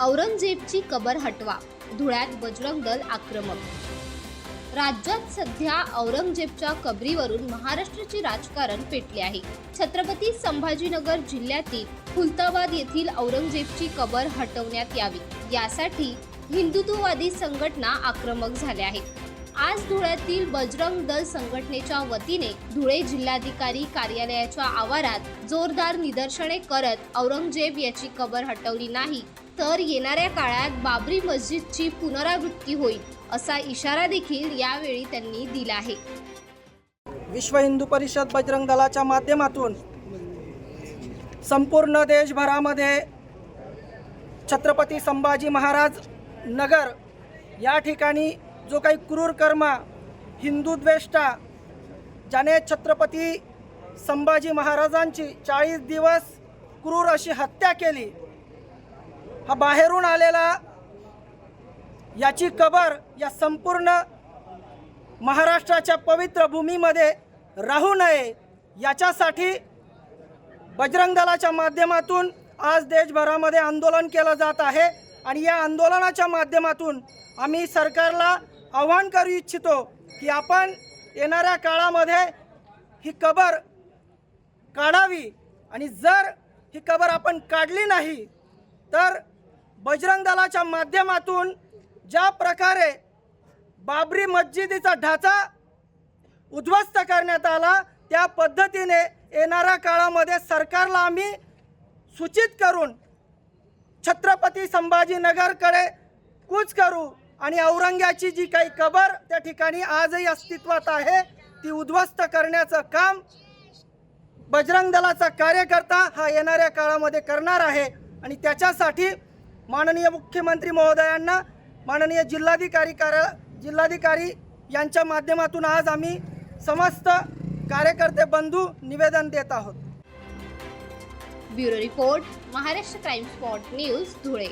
औरंगजेबची कबर हटवा धुळ्यात बजरंग दल आक्रमक. राज्यात सध्या औरंगजेबच्या कबरीवरून महाराष्ट्राचे राजकारण पेटले आहे. छत्रपती संभाजीनगर जिल्ह्यातील खुलताबाद येथील औरंगजेबची कबर हटवण्यात यावी. यासाठी हिंदुत्ववादी संघटना आक्रमक झाल्या आहेत. आज धुळ्यातील बजरंग दल संघटनेच्या वतीने धुळे जिल्हाधिकारी कार्यालयाच्या आवारात जोरदार निदर्शने करत औरंगजेब याची कबर हटवली नाही तर येणाऱ्या काळात बाबरी मस्जिदची पुनरावृत्ती होईल असा इशारा देखील यावेळी त्यांनी दिला आहे. विश्व हिंदू परिषद बजरंग दलाच्या माध्यमातून संपूर्ण देशभरामध्ये छत्रपती संभाजी महाराज नगर या ठिकाणी जो काही क्रूर कर्मा हिंदूद्वेष्टा ज्याने छत्रपती संभाजी महाराजांची चाळीस दिवस क्रूर अशी हत्या केली हा बाहेरून आलेला याची कबर या संपूर्ण महाराष्ट्राच्या पवित्र भूमीमध्ये राहू नये याच्यासाठी बजरंग दलाच्या माध्यमातून आज देशभरामध्ये आंदोलन केलं जात आहे आणि या आंदोलनाच्या माध्यमातून आम्ही सरकारला आव्हान करू इच्छितो की आपण येणाऱ्या काळामध्ये ही कबर काढावी आणि जर ही कबर आपण काढली नाही तर बजरंग दलाच्या माध्यमातून ज्या प्रकारे बाबरी मस्जिदीचा ढाचा उद्ध्वस्त करण्यात आला त्या पद्धतीने येणाऱ्या काळामध्ये सरकारला आम्ही सूचित करून छत्रपती संभाजीनगरकडे कूच करू आणि औरंग्याची जी काही कबर त्या ठिकाणी आजही अस्तित्वात आहे ती उद्ध्वस्त करण्याचं काम बजरंग दलाचा कार्यकर्ता हा येणाऱ्या काळामध्ये करणार आहे आणि त्याच्यासाठी माननीय मुख्यमंत्री महोदयांना माननीय जिल्हाधिकारी कार्या जिल्हाधिकारी यांच्या माध्यमातून आज आम्ही समस्त कार्यकर्ते बंधू निवेदन देत आहोत. Bureau report Maharashtra crime spot news Dhule.